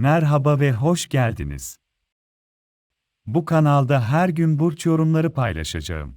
Merhaba ve hoş geldiniz. Bu kanalda her gün burç yorumları paylaşacağım.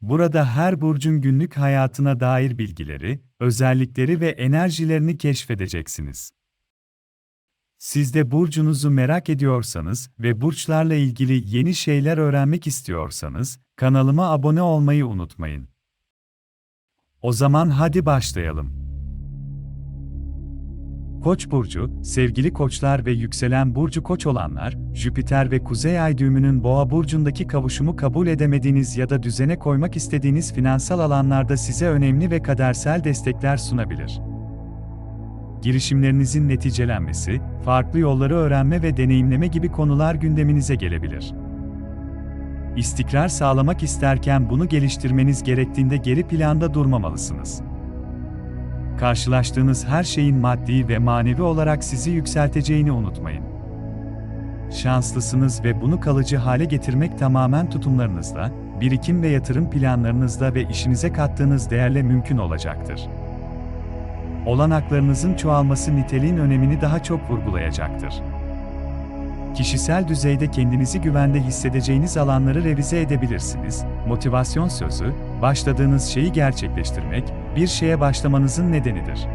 Burada her burcun günlük hayatına dair bilgileri, özellikleri ve enerjilerini keşfedeceksiniz. Siz de burcunuzu merak ediyorsanız ve burçlarla ilgili yeni şeyler öğrenmek istiyorsanız kanalıma abone olmayı unutmayın. O zaman hadi başlayalım. Koç burcu, sevgili koçlar ve yükselen burcu koç olanlar, Jüpiter ve Kuzey Ay düğümünün Boğa burcundaki kavuşumu kabul edemediğiniz ya da düzene koymak istediğiniz finansal alanlarda size önemli ve kadersel destekler sunabilir. Girişimlerinizin neticelenmesi, farklı yolları öğrenme ve deneyimleme gibi konular gündeminize gelebilir. İstikrar sağlamak isterken bunu geliştirmeniz gerektiğinde geri planda durmamalısınız karşılaştığınız her şeyin maddi ve manevi olarak sizi yükselteceğini unutmayın. Şanslısınız ve bunu kalıcı hale getirmek tamamen tutumlarınızla, birikim ve yatırım planlarınızla ve işinize kattığınız değerle mümkün olacaktır. Olanaklarınızın çoğalması niteliğin önemini daha çok vurgulayacaktır. Kişisel düzeyde kendinizi güvende hissedeceğiniz alanları revize edebilirsiniz. Motivasyon sözü, başladığınız şeyi gerçekleştirmek, bir şeye başlamanızın nedenidir.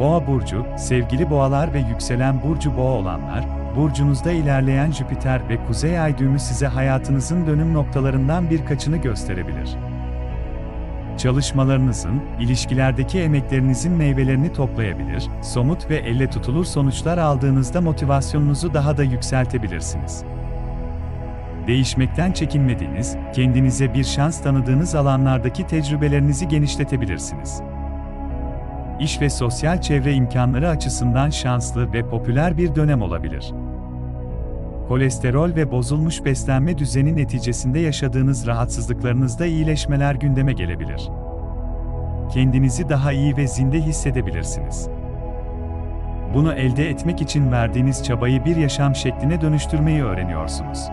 Boğa burcu, sevgili boğalar ve yükselen burcu boğa olanlar, burcunuzda ilerleyen Jüpiter ve Kuzey Ay düğümü size hayatınızın dönüm noktalarından birkaçını gösterebilir. Çalışmalarınızın, ilişkilerdeki emeklerinizin meyvelerini toplayabilir, somut ve elle tutulur sonuçlar aldığınızda motivasyonunuzu daha da yükseltebilirsiniz. Değişmekten çekinmediğiniz, kendinize bir şans tanıdığınız alanlardaki tecrübelerinizi genişletebilirsiniz. İş ve sosyal çevre imkanları açısından şanslı ve popüler bir dönem olabilir. Kolesterol ve bozulmuş beslenme düzeni neticesinde yaşadığınız rahatsızlıklarınızda iyileşmeler gündeme gelebilir. Kendinizi daha iyi ve zinde hissedebilirsiniz. Bunu elde etmek için verdiğiniz çabayı bir yaşam şekline dönüştürmeyi öğreniyorsunuz.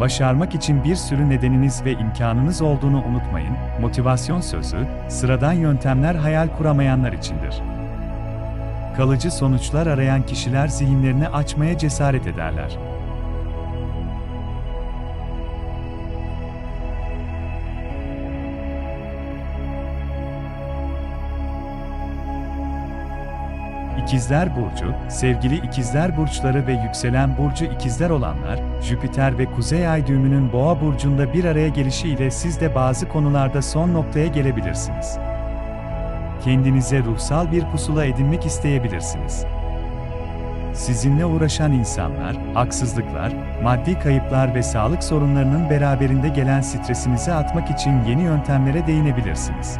Başarmak için bir sürü nedeniniz ve imkanınız olduğunu unutmayın. Motivasyon sözü, sıradan yöntemler hayal kuramayanlar içindir. Kalıcı sonuçlar arayan kişiler zihinlerini açmaya cesaret ederler. İkizler Burcu, sevgili İkizler Burçları ve yükselen Burcu İkizler olanlar, Jüpiter ve Kuzey Ay düğümünün Boğa Burcu'nda bir araya gelişiyle siz de bazı konularda son noktaya gelebilirsiniz. Kendinize ruhsal bir pusula edinmek isteyebilirsiniz. Sizinle uğraşan insanlar, haksızlıklar, maddi kayıplar ve sağlık sorunlarının beraberinde gelen stresinizi atmak için yeni yöntemlere değinebilirsiniz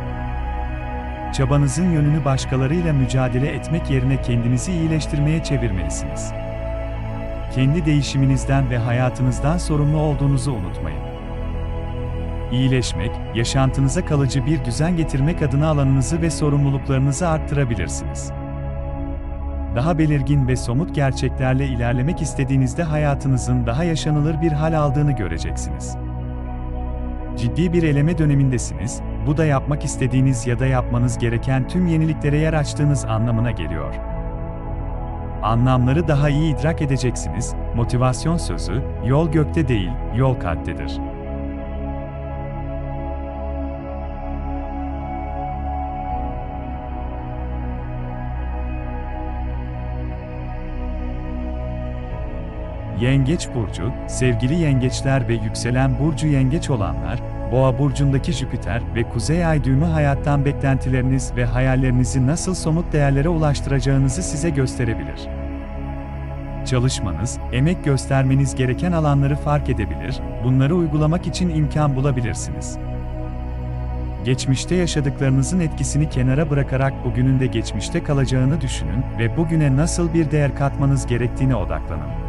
çabanızın yönünü başkalarıyla mücadele etmek yerine kendinizi iyileştirmeye çevirmelisiniz. Kendi değişiminizden ve hayatınızdan sorumlu olduğunuzu unutmayın. İyileşmek, yaşantınıza kalıcı bir düzen getirmek adına alanınızı ve sorumluluklarınızı arttırabilirsiniz. Daha belirgin ve somut gerçeklerle ilerlemek istediğinizde hayatınızın daha yaşanılır bir hal aldığını göreceksiniz. Ciddi bir eleme dönemindesiniz, bu da yapmak istediğiniz ya da yapmanız gereken tüm yeniliklere yer açtığınız anlamına geliyor. Anlamları daha iyi idrak edeceksiniz. Motivasyon sözü, yol gökte değil, yol kalptedir. Yengeç burcu, sevgili yengeçler ve yükselen burcu yengeç olanlar, Boğa burcundaki Jüpiter ve Kuzey Ay düğümü hayattan beklentileriniz ve hayallerinizi nasıl somut değerlere ulaştıracağınızı size gösterebilir. Çalışmanız, emek göstermeniz gereken alanları fark edebilir, bunları uygulamak için imkan bulabilirsiniz. Geçmişte yaşadıklarınızın etkisini kenara bırakarak bugünün de geçmişte kalacağını düşünün ve bugüne nasıl bir değer katmanız gerektiğine odaklanın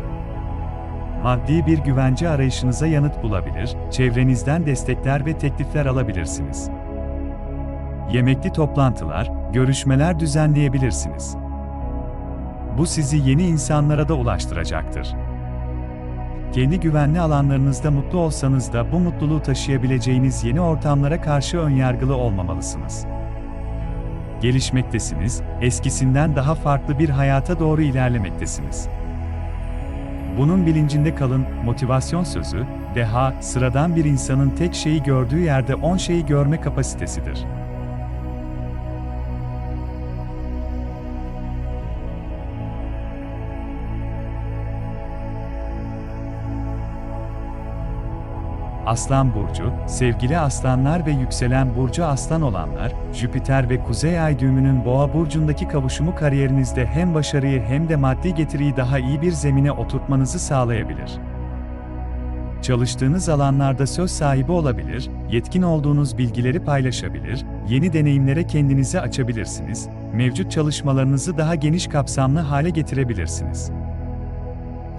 maddi bir güvence arayışınıza yanıt bulabilir, çevrenizden destekler ve teklifler alabilirsiniz. yemekli toplantılar, görüşmeler düzenleyebilirsiniz. Bu sizi yeni insanlara da ulaştıracaktır. Kendi güvenli alanlarınızda mutlu olsanız da bu mutluluğu taşıyabileceğiniz yeni ortamlara karşı önyargılı olmamalısınız. Gelişmektesiniz, eskisinden daha farklı bir hayata doğru ilerlemektesiniz. Bunun bilincinde kalın, motivasyon sözü, deha, sıradan bir insanın tek şeyi gördüğü yerde 10 şeyi görme kapasitesidir. Aslan Burcu, sevgili aslanlar ve yükselen Burcu aslan olanlar, Jüpiter ve Kuzey Ay düğümünün Boğa Burcu'ndaki kavuşumu kariyerinizde hem başarıyı hem de maddi getiriyi daha iyi bir zemine oturtmanızı sağlayabilir. Çalıştığınız alanlarda söz sahibi olabilir, yetkin olduğunuz bilgileri paylaşabilir, yeni deneyimlere kendinizi açabilirsiniz, mevcut çalışmalarınızı daha geniş kapsamlı hale getirebilirsiniz.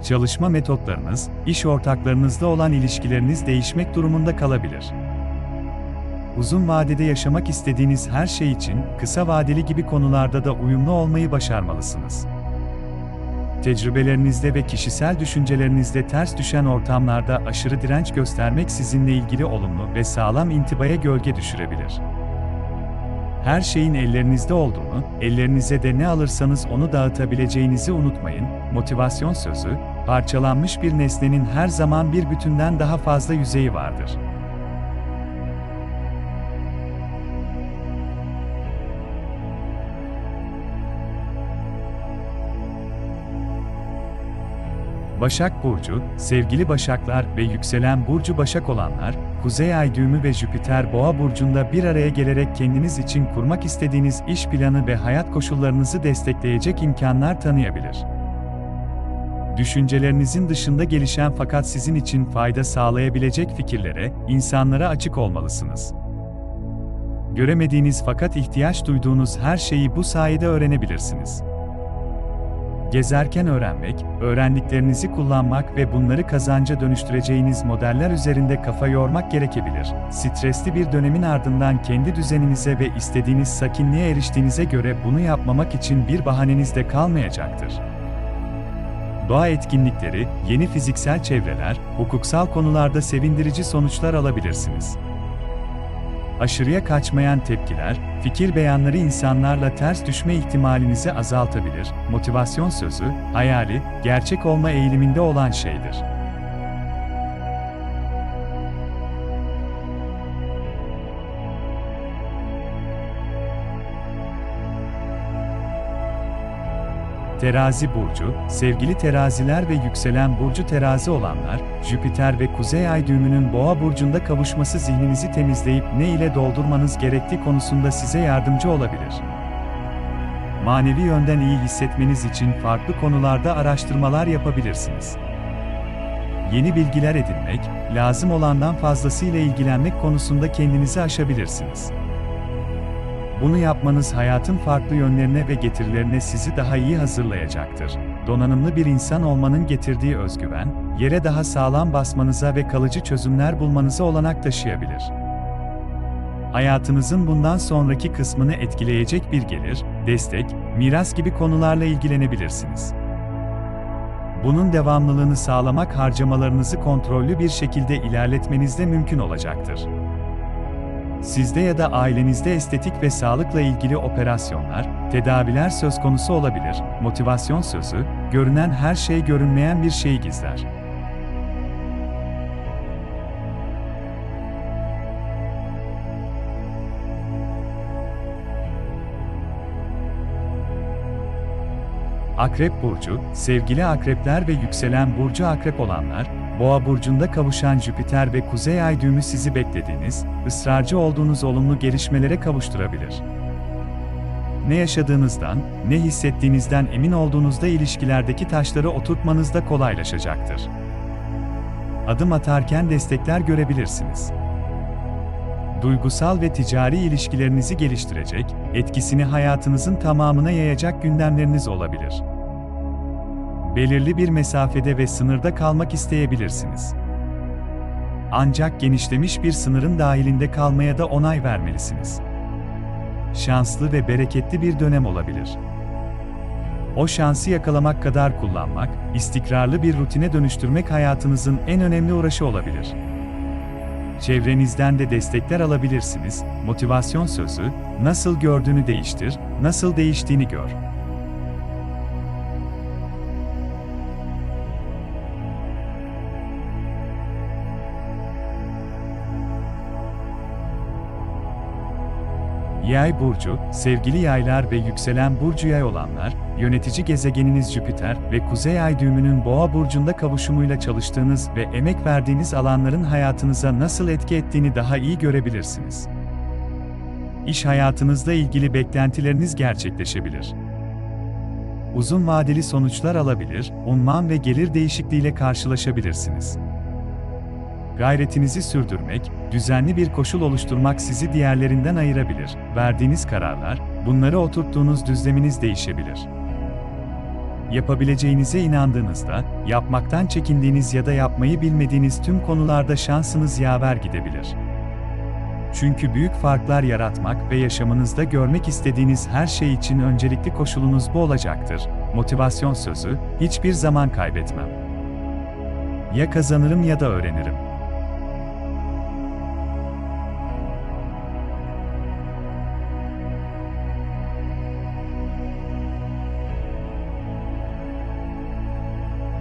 Çalışma metotlarınız, iş ortaklarınızla olan ilişkileriniz değişmek durumunda kalabilir. Uzun vadede yaşamak istediğiniz her şey için kısa vadeli gibi konularda da uyumlu olmayı başarmalısınız. Tecrübelerinizde ve kişisel düşüncelerinizde ters düşen ortamlarda aşırı direnç göstermek sizinle ilgili olumlu ve sağlam intibaya gölge düşürebilir. Her şeyin ellerinizde olduğunu, ellerinize de ne alırsanız onu dağıtabileceğinizi unutmayın. Motivasyon sözü, parçalanmış bir nesnenin her zaman bir bütünden daha fazla yüzeyi vardır. Başak Burcu, sevgili Başaklar ve yükselen Burcu Başak olanlar, Kuzey Ay düğümü ve Jüpiter Boğa Burcu'nda bir araya gelerek kendiniz için kurmak istediğiniz iş planı ve hayat koşullarınızı destekleyecek imkanlar tanıyabilir. Düşüncelerinizin dışında gelişen fakat sizin için fayda sağlayabilecek fikirlere, insanlara açık olmalısınız. Göremediğiniz fakat ihtiyaç duyduğunuz her şeyi bu sayede öğrenebilirsiniz. Gezerken öğrenmek, öğrendiklerinizi kullanmak ve bunları kazanca dönüştüreceğiniz modeller üzerinde kafa yormak gerekebilir. Stresli bir dönemin ardından kendi düzeninize ve istediğiniz sakinliğe eriştiğinize göre bunu yapmamak için bir bahaneniz de kalmayacaktır. Doğa etkinlikleri, yeni fiziksel çevreler, hukuksal konularda sevindirici sonuçlar alabilirsiniz aşırıya kaçmayan tepkiler, fikir beyanları insanlarla ters düşme ihtimalinizi azaltabilir. Motivasyon sözü, hayali, gerçek olma eğiliminde olan şeydir. Terazi burcu, sevgili teraziler ve yükselen burcu terazi olanlar, Jüpiter ve Kuzey Ay düğümünün Boğa burcunda kavuşması zihninizi temizleyip ne ile doldurmanız gerektiği konusunda size yardımcı olabilir. Manevi yönden iyi hissetmeniz için farklı konularda araştırmalar yapabilirsiniz. Yeni bilgiler edinmek, lazım olandan fazlasıyla ilgilenmek konusunda kendinizi aşabilirsiniz. Bunu yapmanız hayatın farklı yönlerine ve getirilerine sizi daha iyi hazırlayacaktır. Donanımlı bir insan olmanın getirdiği özgüven, yere daha sağlam basmanıza ve kalıcı çözümler bulmanıza olanak taşıyabilir. Hayatınızın bundan sonraki kısmını etkileyecek bir gelir, destek, miras gibi konularla ilgilenebilirsiniz. Bunun devamlılığını sağlamak harcamalarınızı kontrollü bir şekilde ilerletmenizde mümkün olacaktır. Sizde ya da ailenizde estetik ve sağlıkla ilgili operasyonlar, tedaviler söz konusu olabilir. Motivasyon sözü, görünen her şey görünmeyen bir şeyi gizler. Akrep Burcu, sevgili akrepler ve yükselen Burcu akrep olanlar, Boğa burcunda kavuşan Jüpiter ve Kuzey Ay düğümü sizi beklediğiniz, ısrarcı olduğunuz olumlu gelişmelere kavuşturabilir. Ne yaşadığınızdan, ne hissettiğinizden emin olduğunuzda ilişkilerdeki taşları oturtmanız da kolaylaşacaktır. Adım atarken destekler görebilirsiniz. Duygusal ve ticari ilişkilerinizi geliştirecek, etkisini hayatınızın tamamına yayacak gündemleriniz olabilir belirli bir mesafede ve sınırda kalmak isteyebilirsiniz. Ancak genişlemiş bir sınırın dahilinde kalmaya da onay vermelisiniz. şanslı ve bereketli bir dönem olabilir. O şansı yakalamak kadar kullanmak, istikrarlı bir rutine dönüştürmek hayatınızın en önemli uğraşı olabilir. Çevrenizden de destekler alabilirsiniz. Motivasyon sözü, nasıl gördüğünü değiştir, nasıl değiştiğini gör. Yay burcu, sevgili yaylar ve yükselen burcu yay olanlar, yönetici gezegeniniz Jüpiter ve kuzey ay düğümünün boğa burcunda kavuşumuyla çalıştığınız ve emek verdiğiniz alanların hayatınıza nasıl etki ettiğini daha iyi görebilirsiniz. İş hayatınızla ilgili beklentileriniz gerçekleşebilir. Uzun vadeli sonuçlar alabilir, unvan ve gelir değişikliğiyle karşılaşabilirsiniz. Gayretinizi sürdürmek, düzenli bir koşul oluşturmak sizi diğerlerinden ayırabilir. Verdiğiniz kararlar, bunları oturttuğunuz düzleminiz değişebilir. Yapabileceğinize inandığınızda, yapmaktan çekindiğiniz ya da yapmayı bilmediğiniz tüm konularda şansınız yaver gidebilir. Çünkü büyük farklar yaratmak ve yaşamınızda görmek istediğiniz her şey için öncelikli koşulunuz bu olacaktır. Motivasyon sözü, hiçbir zaman kaybetmem. Ya kazanırım ya da öğrenirim.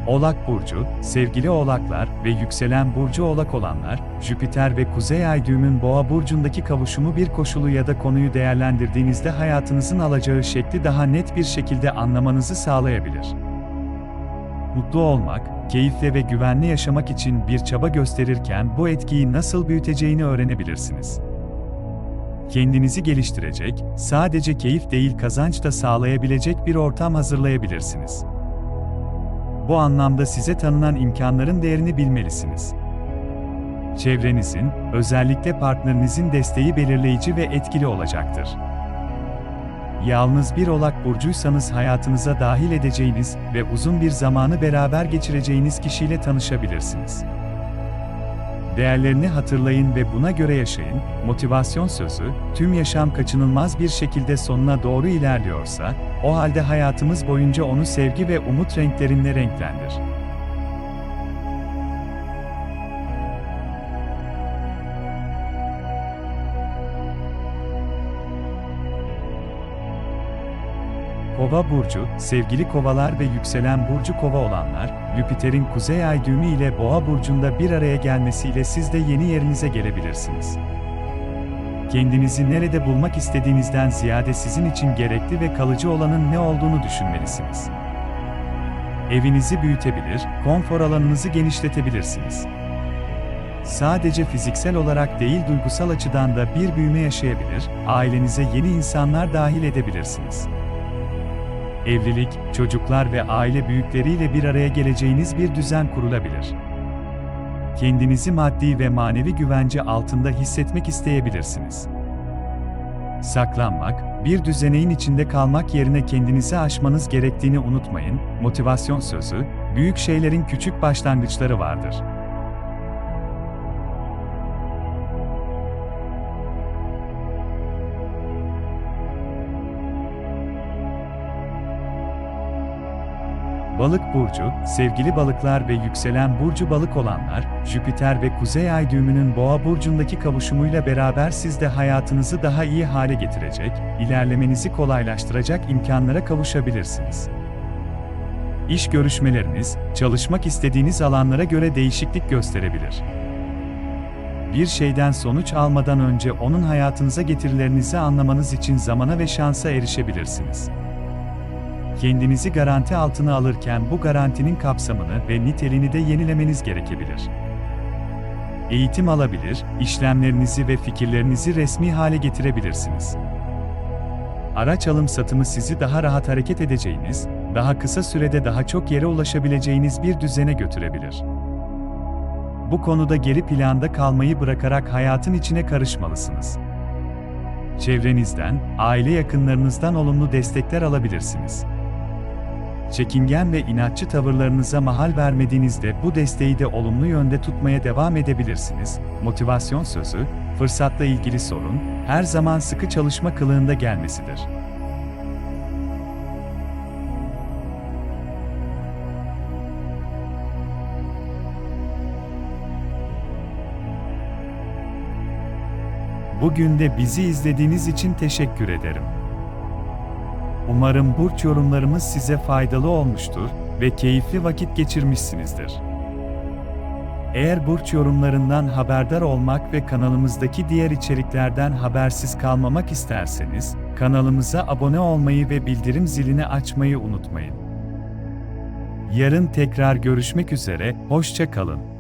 Oğlak Burcu, sevgili oğlaklar ve yükselen Burcu oğlak olanlar, Jüpiter ve Kuzey Ay düğümün Boğa Burcu'ndaki kavuşumu bir koşulu ya da konuyu değerlendirdiğinizde hayatınızın alacağı şekli daha net bir şekilde anlamanızı sağlayabilir. Mutlu olmak, keyifle ve güvenli yaşamak için bir çaba gösterirken bu etkiyi nasıl büyüteceğini öğrenebilirsiniz. Kendinizi geliştirecek, sadece keyif değil kazanç da sağlayabilecek bir ortam hazırlayabilirsiniz. Bu anlamda size tanınan imkanların değerini bilmelisiniz. Çevrenizin, özellikle partnerinizin desteği belirleyici ve etkili olacaktır. Yalnız bir Oğlak burcuysanız hayatınıza dahil edeceğiniz ve uzun bir zamanı beraber geçireceğiniz kişiyle tanışabilirsiniz. Değerlerini hatırlayın ve buna göre yaşayın. Motivasyon sözü, tüm yaşam kaçınılmaz bir şekilde sonuna doğru ilerliyorsa, o halde hayatımız boyunca onu sevgi ve umut renklerinle renklendir. Kova burcu, sevgili kovalar ve yükselen burcu kova olanlar, Jüpiter'in kuzey ay düğümü ile boğa burcunda bir araya gelmesiyle siz de yeni yerinize gelebilirsiniz. Kendinizi nerede bulmak istediğinizden ziyade sizin için gerekli ve kalıcı olanın ne olduğunu düşünmelisiniz. Evinizi büyütebilir, konfor alanınızı genişletebilirsiniz. Sadece fiziksel olarak değil duygusal açıdan da bir büyüme yaşayabilir, ailenize yeni insanlar dahil edebilirsiniz evlilik, çocuklar ve aile büyükleriyle bir araya geleceğiniz bir düzen kurulabilir. Kendinizi maddi ve manevi güvence altında hissetmek isteyebilirsiniz. Saklanmak, bir düzeneğin içinde kalmak yerine kendinizi aşmanız gerektiğini unutmayın. Motivasyon sözü, büyük şeylerin küçük başlangıçları vardır. Balık burcu, sevgili balıklar ve yükselen burcu balık olanlar, Jüpiter ve Kuzey Ay düğümünün Boğa burcundaki kavuşumuyla beraber sizde hayatınızı daha iyi hale getirecek, ilerlemenizi kolaylaştıracak imkanlara kavuşabilirsiniz. İş görüşmeleriniz, çalışmak istediğiniz alanlara göre değişiklik gösterebilir. Bir şeyden sonuç almadan önce onun hayatınıza getirilerinizi anlamanız için zamana ve şansa erişebilirsiniz. Kendinizi garanti altına alırken bu garantinin kapsamını ve niteliğini de yenilemeniz gerekebilir. Eğitim alabilir, işlemlerinizi ve fikirlerinizi resmi hale getirebilirsiniz. Araç alım satımı sizi daha rahat hareket edeceğiniz, daha kısa sürede daha çok yere ulaşabileceğiniz bir düzene götürebilir. Bu konuda geri planda kalmayı bırakarak hayatın içine karışmalısınız. Çevrenizden, aile yakınlarınızdan olumlu destekler alabilirsiniz. Çekingen ve inatçı tavırlarınıza mahal vermediğinizde bu desteği de olumlu yönde tutmaya devam edebilirsiniz. Motivasyon sözü, fırsatla ilgili sorun, her zaman sıkı çalışma kılığında gelmesidir. Bugün de bizi izlediğiniz için teşekkür ederim. Umarım burç yorumlarımız size faydalı olmuştur ve keyifli vakit geçirmişsinizdir. Eğer burç yorumlarından haberdar olmak ve kanalımızdaki diğer içeriklerden habersiz kalmamak isterseniz, kanalımıza abone olmayı ve bildirim zilini açmayı unutmayın. Yarın tekrar görüşmek üzere, hoşça kalın.